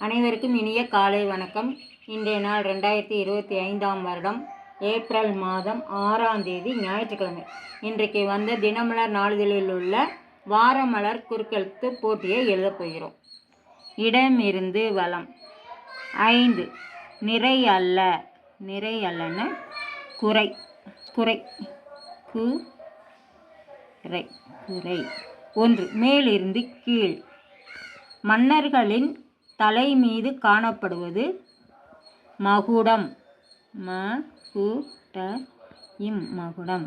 அனைவருக்கும் இனிய காலை வணக்கம். இன்றைய நாள் ரெண்டாயிரத்தி இருபத்தி ஐந்தாம் வருடம் ஏப்ரல் மாதம் ஆறாம் தேதி ஞாயிற்றுக்கிழமை. இன்றைக்கு வந்த தினமலர் நாளிதழில் உள்ள வாரமலர் குறுக்கெழுத்து போட்டியை எழுதப் போகிறோம். இடமிருந்து வளம் ஐந்து. நிறை அல்ல. நிறை அல்லன குறை. குறை. கு. குறை. ஒன்று. மேலிருந்து கீழ். மன்னர்களின் தலை மீது காணப்படுவது மகுடம். ம கு ட இம் மகுடம்.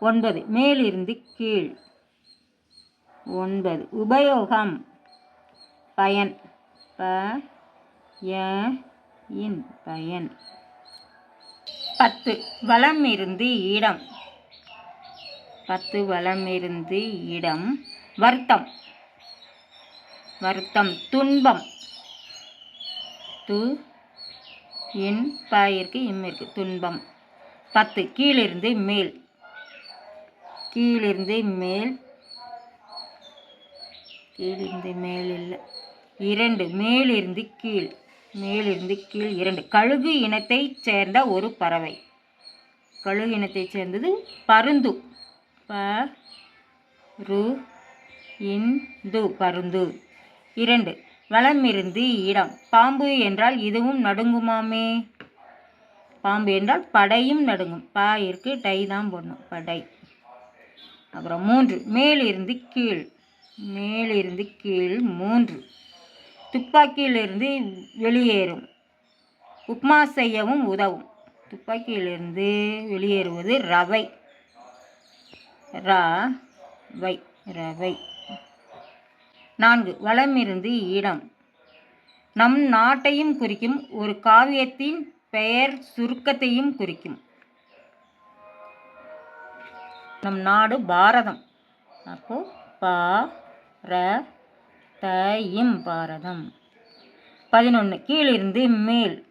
ஒன்பது. மேலிருந்து கீழ். ஒன்பது. உபயோகம். பயன். ப ய இன் பயன். பத்து. வலம் இருந்து இடம். பத்து. வலம் இருந்து இடம். வருத்தம். வருத்தம். துன்பம். து என் ப இம் இருக்குது துன்பம். பத்து. கீழிருந்து மேல். கீழிருந்து மேல். கீழிருந்து மேல் இல்லை. இரண்டு. மேலிருந்து கீழ். மேலிருந்து கீழ். இரண்டு. கழுகு இனத்தைச் சேர்ந்த ஒரு பறவை. கழுகு இனத்தை சேர்ந்தது பருந்து. ப ரு இந்து பருந்து. இரண்டு. வளமிருந்து இடம். பாம்பு என்றால் இதுவும் நடுங்குமாமே? பாம்பு என்றால் படையும் நடுங்கும். பா இருக்கு டை தான் போடணும். படை. அப்புறம் மூன்று. மேலிருந்து கீழ். மேலிருந்து கீழ் மூன்று. துப்பாக்கியிலிருந்து வெளியேறும். உப்மா செய்யவும் உதவும். துப்பாக்கியிலிருந்து வெளியேறுவது ரவை. ரவை. வை ரவை. நான்கு. வளமிருந்து இடம். நம் நாட்டையும் குறிக்கும் ஒரு காவியத்தின் பெயர் சுருக்கத்தையும் குறிக்கும். நம் நாடு பாரதம். அப்போ பா ர த இம் பாரதம். பதினொன்று கீழிருந்து மேல்.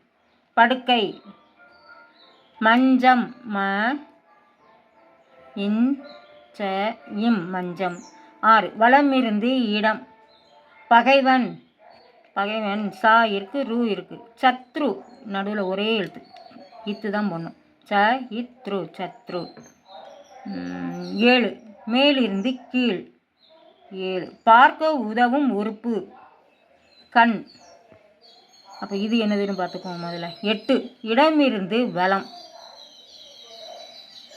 படுக்கை. மஞ்சம் ம இன் ச இம் மஞ்சம். ஆறு. வளமிருந்து இடம். பகைவன். பகைவன் சா இருக்குது ரூ இருக்குது சத்ரு நடுவில் ஒரே எழுத்து. இத்து தான் போடணும் ச இத்ரு சத்ரு. ஏழு. மேலிருந்து கீழ். ஏழு. பார்க்க உதவும் உறுப்பு. கண். அப்போ இது என்னதுன்னு பார்த்துக்குவோம் முதல்ல. எட்டு. இடமிருந்து வளம்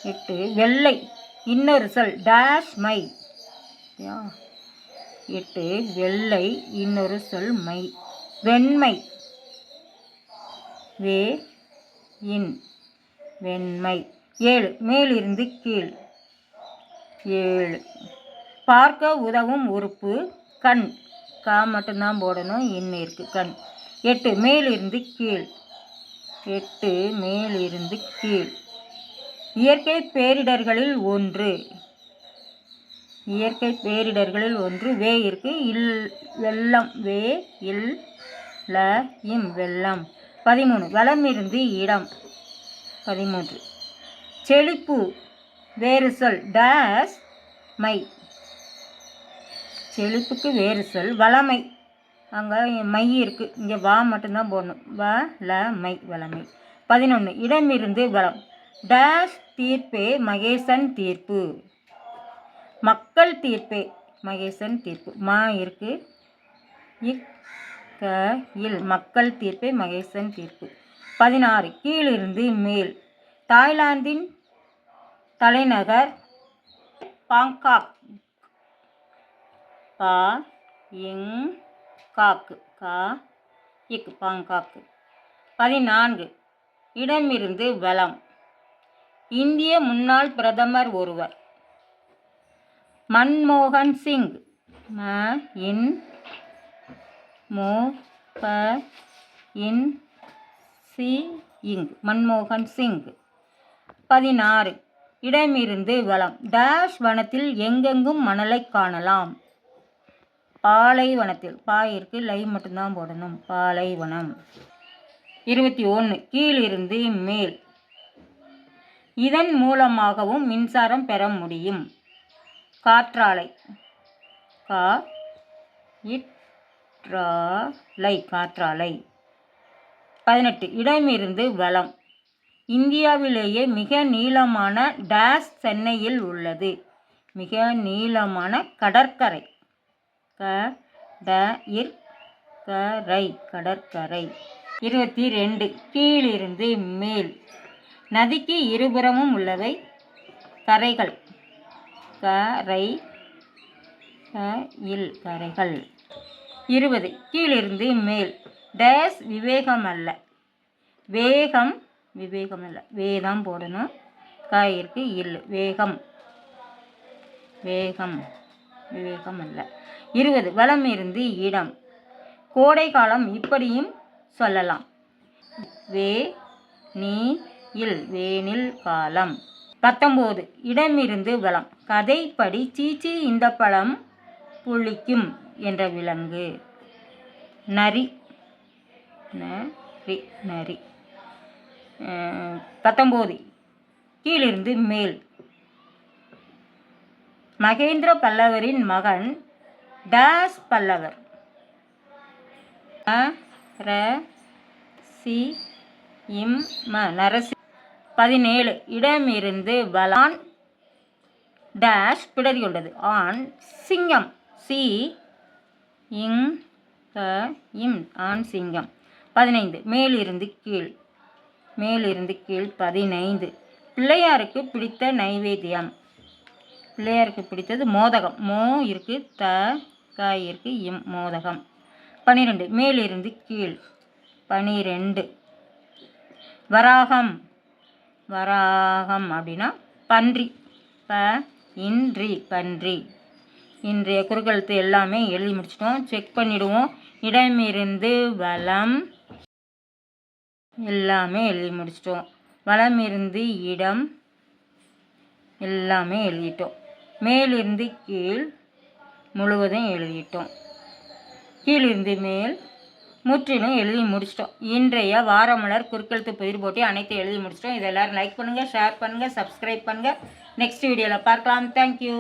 எட்டு. வெள்ளை. இன்னொரு சொல் டேஷ் மை. யா. எட்டு வெள்ளை இன்னொரு சொல் மை. வெண்மை. வே இன். வெண்மை. ஏழு. மேலிருந்து கீழ். ஏழு. பார்க்க உதவும் உறுப்பு கண். கா மட்டும்தான் போடணும் இன்னும் இருக்கு கண். எட்டு. மேலிருந்து கீழ். எட்டு. மேலிருந்து கீழ். இயற்கை பேரிடர்களில் ஒன்று. இயற்கை பேரிடர்களில் ஒன்று வே இருக்கு. இல் வெள்ளம் வே இல் ல இம் வெள்ளம். பதிமூணு வளமிருந்து இடம். பதிமூன்று செழிப்பு வேறு சொல் டேஸ் மை. செழிப்புக்கு வேறு சொல் வளமை. அங்கே மை இருக்குது இங்கே வா மட்டும்தான் போடணும். வ ல மை வளமை. பதினொன்று இடமிருந்து வளம். டேஷ் தீர்ப்பே மகேசன் தீர்ப்பு. மக்கள் தீர்ப்பே. மகேசன் தீர்ப்பு. மா இருக்கு. இக் க இல் மக்கள் தீர்ப்பே மகேசன் தீர்ப்பு. பதினாறு. கீழிருந்து மேல். தாய்லாந்தின் தலைநகர் பாங்காக். பா இங் காக்கு. கா இக் பாங்காக்கு. பதினான்கு. இடமிருந்து வளம் இந்திய முன்னாள் பிரதமர் ஒருவர். மன்மோகன் சிங். ம இன் மோ ப இன் சி இங். மன்மோகன் சிங். பதினாறு. இடமிருந்து வளம் டேஷ் வனத்தில் எங்கெங்கும் மணலை காணலாம். பாலைவனத்தில் பாயிற்கு லை மட்டும்தான் போடணும். பாலைவனம் இருபத்தி ஒன்று கீழிருந்து மேல். இதன் மூலமாகவும் மின்சாரம் பெற முடியும். காற்றாலை. கா இட் காற்றாலை. பதினெட்டு இடமிருந்து வளம். இந்தியாவிலேயே மிக நீளமான டேஸ் சென்னையில் உள்ளது. மிக நீளமான கடற்கரை. க ட இர் கரை கடற்கரை. இருபத்தி ரெண்டு கீழிருந்து மேல். நதிக்கு இருபுறமும் உள்ளவை கரைகள். கரை க இல் கரைகள். இருபது. கீழிருந்து மேல். டேஸ் விவேகம் அல்ல வேகம் விவேகம் அல்ல வேதம் போடணும். காயிற்கு இல். வேகம். வேகம் விவேகம் அல்ல இருபது. வளம் இருந்து இடம். கோடை காலம் இப்படியும் சொல்லலாம். வே நீ இல் வேனில் காலம். பத்தொம்போது. இடமிருந்து வளம். கதைப்படி சீச்சி இந்த பழம் புளிக்கும் என்ற விலங்கு. நரி. நரி. நரி பத்தொம்போது. கீழிருந்து மேல். மகேந்திர பல்லவரின் மகன் டாஸ் பல்லவர். ர சி இம் ம நரசி பதினேழு. இடமிருந்து பலான் டேஷ் பிடறியுள்ளது ஆன் சிங்கம். சி. இங். இம். ஆன் சிங்கம். பதினைந்து. மேலிருந்து கீழ். மேலிருந்து கீழ் பதினைந்து. பிள்ளையாருக்கு பிடித்த நைவேத்தியம். பிள்ளையாருக்கு பிடித்தது மோதகம். மோ இருக்கு த. க இருக்கு இம். மோதகம். பனிரெண்டு. மேலிருந்து கீழ். பனிரெண்டு. வராகம். வராகம் அப்படின்னா பன்றி. ப இன்றி பன்றி. இன்றைய குறுக்கெழுத்து எல்லாமே எழுதி முடிச்சிட்டோம். செக் பண்ணிவிடுவோம் இடமிருந்து வளம் எல்லாமே எழுதி முடிச்சிட்டோம். வளமிருந்து இருந்து இடம் எல்லாமே எழுதிட்டோம். மேலிருந்து கீழ் முழுவதும் எழுதிட்டோம். கீழிருந்து மேல் முற்றிலும் எழுதி முடிச்சிட்டோம். இன்றைய வாரமலர் குறுக்கெழுத்து புதிர் போட்டி அனைத்தையும் எழுதி முடிச்சிட்டோம். இதை எல்லோரும் லைக் பண்ணுங்கள் ஷேர் பண்ணுங்கள் சப்ஸ்கிரைப் பண்ணுங்கள் நெக்ஸ்ட் வீடியோவில் பார்க்கலாம். தேங்க்யூ